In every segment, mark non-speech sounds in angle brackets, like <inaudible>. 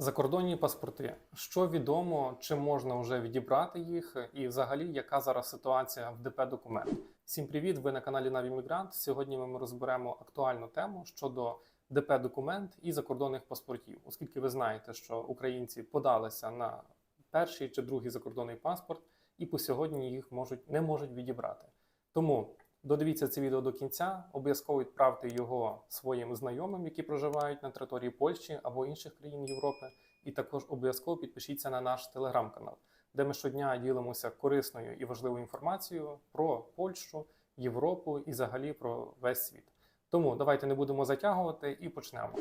Закордонні паспорти. Що відомо, чи можна вже відібрати їх, і взагалі яка зараз ситуація в ДП документ? Всім привіт! Ви на каналі Навімігрант. Сьогодні ми розберемо актуальну тему щодо ДП документ і закордонних паспортів, оскільки ви знаєте, що українці подалися на перший чи другий закордонний паспорт, і по сьогодні їх можуть не можуть відібрати. Тому додивіться це відео до кінця, обов'язково відправте його своїм знайомим, які проживають на території Польщі або інших країн Європи. І також обов'язково підпишіться на наш телеграм-канал, де ми щодня ділимося корисною і важливою інформацією про Польщу, Європу і взагалі про весь світ. Тому давайте не будемо затягувати і почнемо.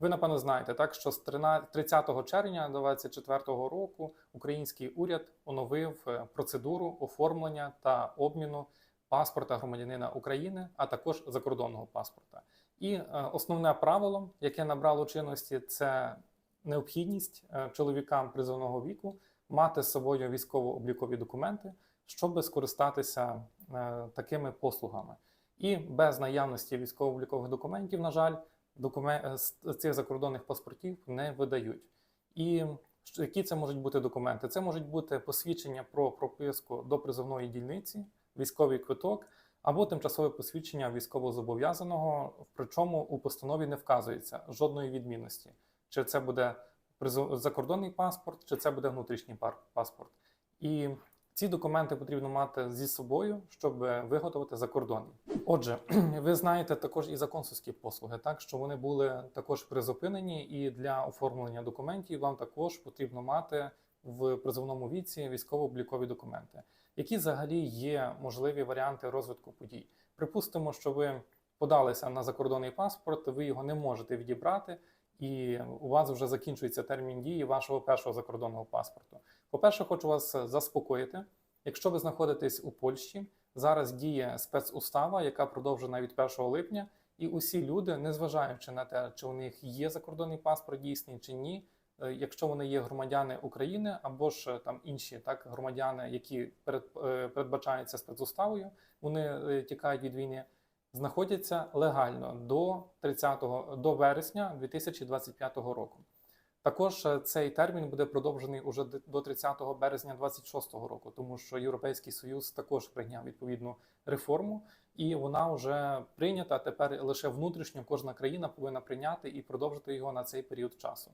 Ви напевно знаєте, так що з 13 30 червня 2024 року український уряд оновив е, процедуру оформлення та обміну паспорта громадянина України, а також закордонного паспорта. І е, основне правило, яке набрало чинності, це необхідність е, чоловікам призовного віку мати з собою військово-облікові документи, щоб скористатися е, такими послугами. І без наявності військово-облікових документів, на жаль, докумен... з цих закордонних паспортів не видають. І які це можуть бути документи? Це можуть бути посвідчення про прописку до призовної дільниці, військовий квиток або тимчасове посвідчення військовозобов'язаного, причому у постанові не вказується жодної відмінності, чи це буде закордонний паспорт, чи це буде внутрішній паспорт. І ці документи потрібно мати зі собою, щоб виготовити закордонний. Отже, <clears throat> ви знаєте також і за консульські послуги, так що вони були також призупинені, і для оформлення документів вам також потрібно мати в призовному віці військово-облікові документи. Які взагалі є можливі варіанти розвитку подій? Припустимо, що ви подалися на закордонний паспорт, ви його не можете відібрати, і у вас вже закінчується термін дії вашого першого закордонного паспорту. По-перше, хочу вас заспокоїти. Якщо ви знаходитесь у Польщі, зараз діє спецустава, яка продовжена від 1 липня, і усі люди, незважаючи на те, чи у них є закордонний паспорт дійсний чи ні, якщо вони є громадяни України або ж е, там інші так громадяни, які перед, е, передбачаються спецуставою, вони е, тікають від війни, знаходяться легально до 30 до вересня 2025 року. Також е, цей термін буде продовжений уже до 30 березня 2026 року, тому що Європейський Союз також прийняв відповідну реформу, і вона вже прийнята. Тепер лише внутрішньо кожна країна повинна прийняти і продовжити його на цей період часу.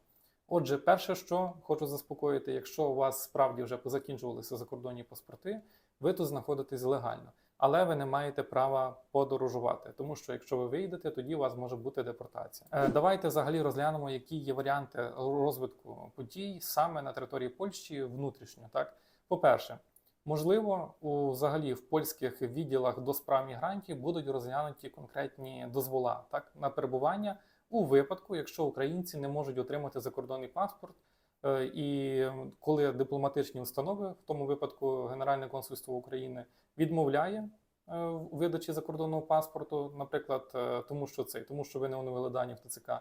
Отже, перше, що хочу заспокоїти, якщо у вас справді вже позакінчувалися закордонні паспорти, ви тут знаходитесь легально, але ви не маєте права подорожувати, тому що якщо ви вийдете, тоді у вас може бути депортація. Е, давайте взагалі розглянемо, які є варіанти розвитку подій саме на території Польщі внутрішньо. Так, по-перше, можливо, у взагалі в польських відділах до справ мігрантів будуть розглянуті конкретні дозвола так на перебування у випадку, якщо українці не можуть отримати закордонний паспорт. Е, І коли дипломатичні установи, в тому випадку Генеральне консульство України, відмовляє в у видачі закордонного паспорту, наприклад, е, тому що це, тому що ви не оновили дані в ТЦК,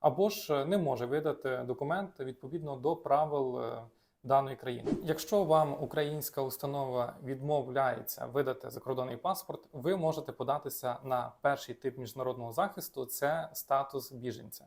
або ж е, не може видати документ відповідно до правил е, даної країни. Якщо вам українська установа відмовляється видати закордонний паспорт, ви можете податися на перший тип міжнародного захисту це статус біженця.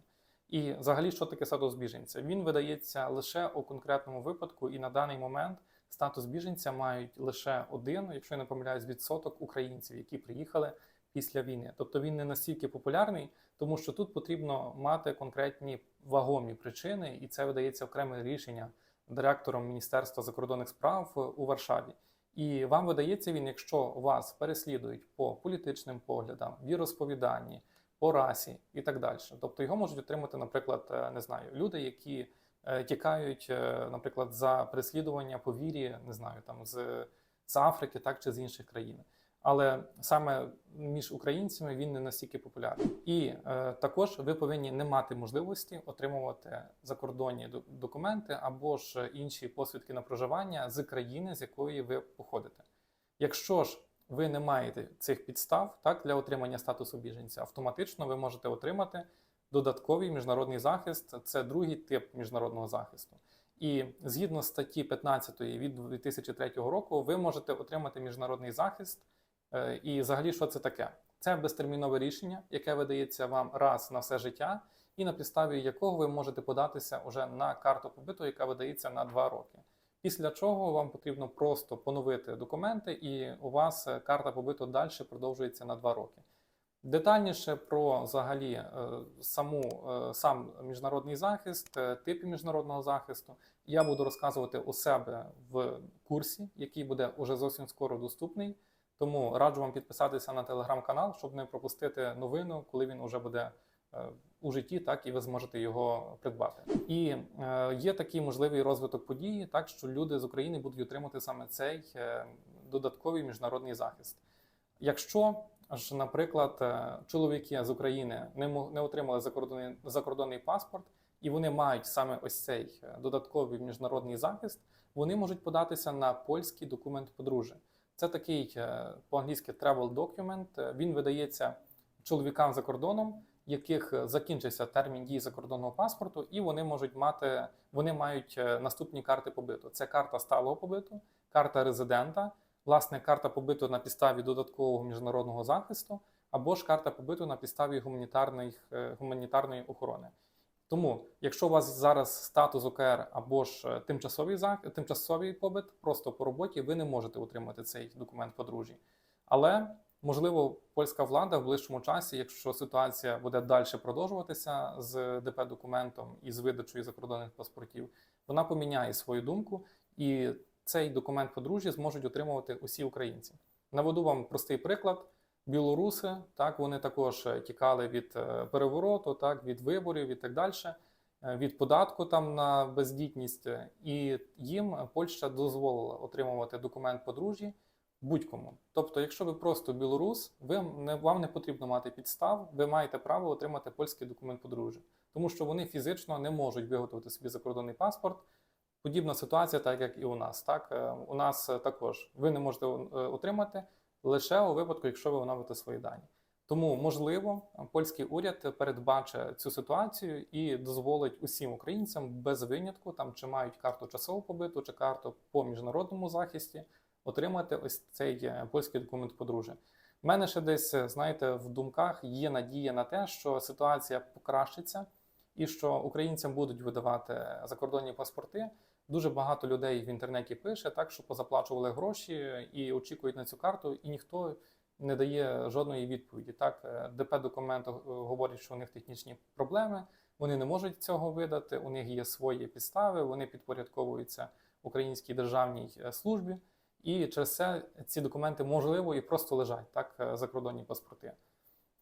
І взагалі, що таке статус біженця? Він видається лише у конкретному випадку, і на даний момент статус біженця мають лише один, якщо я не помиляюсь, відсоток українців, які приїхали після війни. Тобто він не настільки популярний, тому що тут потрібно мати конкретні вагомі причини, і це видається окреме рішення директором Міністерства закордонних справ у Варшаві. І вам видається він, якщо вас переслідують по політичним поглядам, віросповіданні, по расі і так далі. Тобто його можуть отримати, наприклад, е, не знаю, люди, які е, тікають, е, наприклад, за переслідування по вірі, не знаю, там з, з Африки, так чи з інших країн. Але саме між українцями він не настільки популярний. І е, також ви повинні не мати можливості отримувати закордонні до- документи або ж інші посвідки на проживання з країни, з якої ви походите. Якщо ж ви не маєте цих підстав так, для отримання статусу біженця, автоматично ви можете отримати додатковий міжнародний захист. Це другий тип міжнародного захисту. І згідно статті 15 від 2003 року, ви можете отримати міжнародний захист. Е, І взагалі, що це таке? Це безтермінове рішення, яке видається вам раз на все життя, і на підставі якого ви можете податися уже на карту побиту, яка видається на 2 роки. Після чого вам потрібно просто поновити документи, і у вас е, карта побиту далі продовжується на 2 роки. Детальніше про взагалі е, саму сам міжнародний захист, типи міжнародного захисту я буду розказувати у себе в курсі, який буде уже зовсім скоро доступний. Тому раджу вам підписатися на телеграм-канал, щоб не пропустити новину, коли він вже буде е, у житті, так і ви зможете його придбати. І е, є такий можливий розвиток події, так що люди з України будуть отримати саме цей е, додатковий міжнародний захист. Якщо ж, наприклад, чоловіки з України не не отримали закордонний, закордонний паспорт, і вони мають саме ось цей додатковий міжнародний захист, вони можуть податися на польський документ подружжя. Це такий е, по-англійськи travel document. Е, Він видається чоловікам за кордоном, яких закінчився термін дії закордонного паспорту, і вони можуть мати, вони мають е, наступні карти побиту. Це карта сталого побиту, карта резидента, власне, карта побиту на підставі додаткового міжнародного захисту, або ж карта побиту на підставі гуманітарної, гуманітарної охорони. Тому, якщо у вас зараз статус ОКР або ж е, тимчасовий тимчасовий побит, просто по роботі ви не можете отримати цей документ подружжя. Але можливо, польська влада в ближчому часі, якщо ситуація буде далі продовжуватися з ДП документом і з видачею закордонних паспортів, вона поміняє свою думку, і цей документ подружжя зможуть отримувати усі українці. Наведу вам простий приклад. Білоруси, так вони також е, тікали від е, перевороту, так від виборів і так далі, від податку там на бездітність, е, і їм Польща дозволила отримувати документ подружжя будь-кому. Тобто, якщо ви просто білорус, ви не вам не потрібно мати підстав, ви маєте право отримати польський документ подружжя, тому що вони фізично не можуть виготовити собі закордонний паспорт. Подібна ситуація, так як і у нас. Так Е, у нас е, також ви не можете е, отримати лише у випадку, якщо ви оновите свої дані. Тому, можливо, польський уряд передбачить цю ситуацію і дозволить усім українцям без винятку, там чи мають карту часового побиту, чи карту по міжнародному захисті, отримати ось цей е, польський документ подружжя. У мене ще десь, е, знаєте, в думках є надія на те, що ситуація покращиться і що українцям будуть видавати закордонні паспорти. Дуже багато людей в інтернеті пише так, що позаплачували гроші і очікують на цю карту, і ніхто не дає жодної відповіді. Так, е, ДП документи говорять, що у них технічні проблеми, вони не можуть цього видати. У них є свої підстави, вони підпорядковуються українській державній е, службі, і через це ці документи можливо і просто лежать так, е, закордонні паспорти.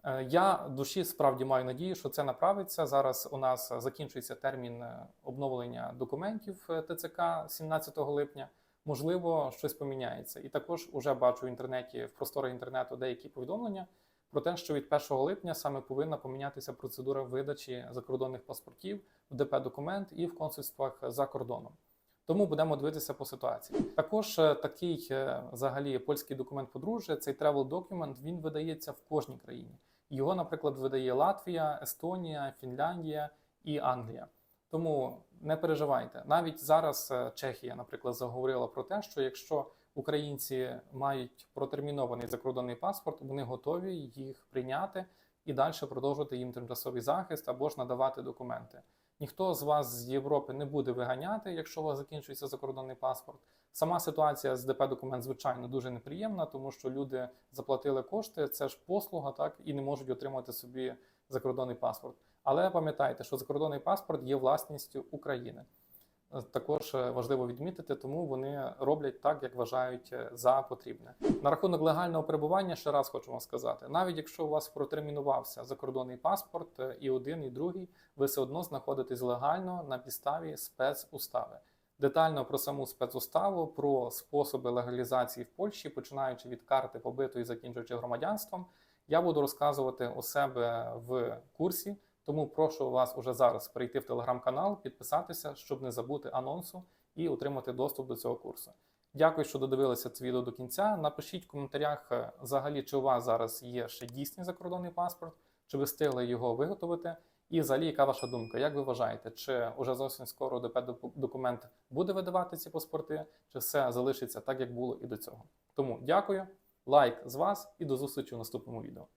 Е, Я душі справді маю надію, що це направиться. Зараз у нас закінчується термін е, обновлення документів е, ТЦК 17 липня. Можливо, щось поміняється. І також уже бачу в інтернеті в просторах інтернету деякі повідомлення про те, що від 1 липня саме повинна помінятися процедура видачі закордонних паспортів в ДП документ і в консульствах за кордоном. Тому будемо дивитися по ситуації. Також е, такий е, взагалі польський документ подружжя, цей travel document, він видається в кожній країні. Його, наприклад, видає Латвія, Естонія, Фінляндія і Англія. Тому не переживайте. Навіть зараз е, Чехія, наприклад, заговорила про те, що якщо українці мають протермінований закордонний паспорт, вони готові їх прийняти і далі продовжувати їм тимчасовий захист або ж надавати документи. Ніхто з вас з Європи не буде виганяти, якщо у вас закінчується закордонний паспорт. Сама ситуація з ДП документ, звичайно, дуже неприємна, тому що люди заплатили кошти, це ж послуга, так і не можуть отримати собі закордонний паспорт. Але пам'ятайте, що закордонний паспорт є власністю України. Також е, важливо відмітити, тому вони роблять так, як вважають е, за потрібне. На рахунок легального перебування ще раз хочу вам сказати: навіть якщо у вас протермінувався закордонний паспорт, е, і один, і другий, ви все одно знаходитесь легально на підставі спецустави. Детально про саму спецуставу, про способи легалізації в Польщі, починаючи від карти побиту і закінчуючи громадянством, я буду розказувати у себе в курсі. Тому прошу вас уже зараз перейти в телеграм-канал, підписатися, щоб не забути анонсу і отримати доступ до цього курсу. Дякую, що додивилися це відео до кінця. Напишіть в коментарях, е, взагалі, чи у вас зараз є ще дійсний закордонний паспорт, чи ви встигли його виготовити. І взагалі, яка ваша думка? Як ви вважаєте, чи уже зовсім скоро ДП документ буде видавати ці паспорти, чи все залишиться так, як було і до цього? Тому дякую, лайк з вас і до зустрічі у наступному відео.